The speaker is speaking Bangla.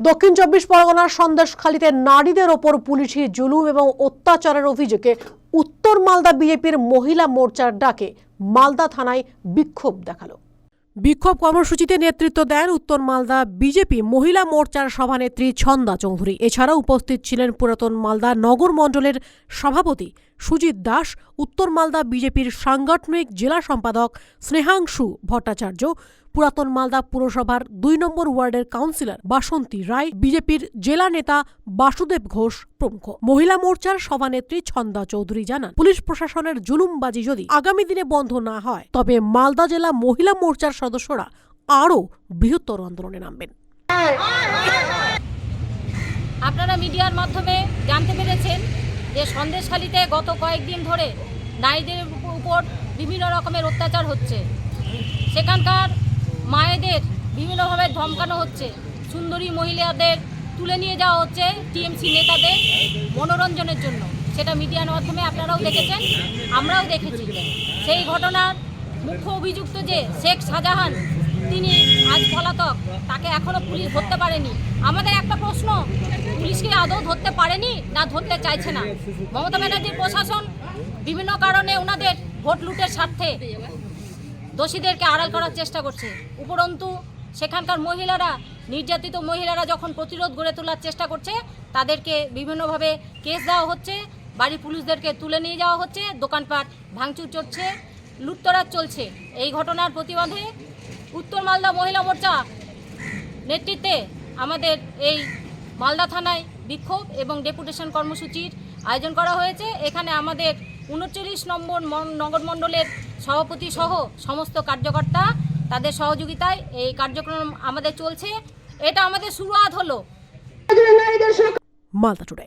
দক্ষিণ চব্বিশ পরগনার সন্দেশখালীতে নারীদের ওপর পুলিশি জুলুম এবং অত্যাচারের অভিযোগে উত্তর মালদা বিজেপির মহিলা মোর্চার ডাকে মালদা থানায় বিক্ষোভ দেখাল। বিক্ষোভ কর্মসূচিতে নেতৃত্ব দেন উত্তর মালদা বিজেপি মহিলা মোর্চার সভানেত্রী ছন্দা চৌধুরী। এছাড়া উপস্থিত ছিলেন পুরাতন মালদা নগর মণ্ডলের সভাপতি সুজিত দাস, উত্তর মালদা বিজেপির সাংগঠনিক জেলা সম্পাদক স্নেহাংশু ভট্টাচার্য, পুরাতন মালদা পুরসভার দুই নম্বর ওয়ার্ডের কাউন্সিলর বাসন্তী রায়, বিজেপির জেলা নেতা বাসুদেব ঘোষ প্রমুখ। মহিলা মোর্চার সভানেত্রী ছন্দা চৌধুরী জানান, পুলিশ প্রশাসনের জুলুমবাজি যদি আগামী দিনে বন্ধ না হয়, তবে মালদা জেলা মহিলা মোর্চার সদস্যরা আরও বৃহত্তর আন্দোলনে নামবেন। আপনারা মিডিয়ার মাধ্যমে জানতে পেরেছেন যে সন্দেশখালিতে গত কয়েকদিন ধরে নারীদের উপর বিভিন্ন রকমের অত্যাচার হচ্ছে। সেখানকার মায়েদের বিভিন্নভাবে ধমকানো হচ্ছে। সুন্দরী মহিলাদের তুলে নিয়ে যাওয়া হচ্ছে টিএমসি নেতাদের মনোরঞ্জনের জন্য। সেটা মিডিয়ার মাধ্যমে আপনারাও দেখেছেন, আমরাও দেখেছি। সেই ঘটনার মুখ্য অভিযুক্ত যে শেখ শাহজাহান, তিনি আজ পলাতক তাকে এখনও পুলিশ ধরতে পারেনি। আমাদের একটা প্রশ্ন পুলিশকে আদৌ ধরতে পারেনি না ধরতে চাইছে না? মমতা ব্যানার্জির প্রশাসন বিভিন্ন কারণে ওনাদের ভোট লুটের স্বার্থে দোষীদেরকে আড়াল করার চেষ্টা করছে। উপরন্তু, সেখানকার মহিলারা, নির্যাতিত মহিলারা যখন প্রতিরোধ গড়ে তোলার চেষ্টা করছে, তাদেরকে বিভিন্নভাবে কেস দেওয়া হচ্ছে, বাড়ি পুলিশদেরকে তুলে নিয়ে যাওয়া হচ্ছে, দোকানপাট ভাঙচুর চলছে লুটতরাজ চলছে। এই ঘটনার প্রতিবাদে উত্তর মালদা মহিলা মোর্চা নেতৃত্বে আমাদের এই মালদা থানায় বিক্ষোভ এবং ডেপুটেশন কর্মসূচির আয়োজন করা হয়েছে। এখানে আমাদের উনচল্লিশ নম্বর নগর মণ্ডলের সভাপতি সহ সমস্ত কার্যকর্তা, তাদের সহযোগিতায় এই কার্যক্রম আমাদের চলছে। এটা আমাদের শুরুয়াত হলো। মালদা টুডে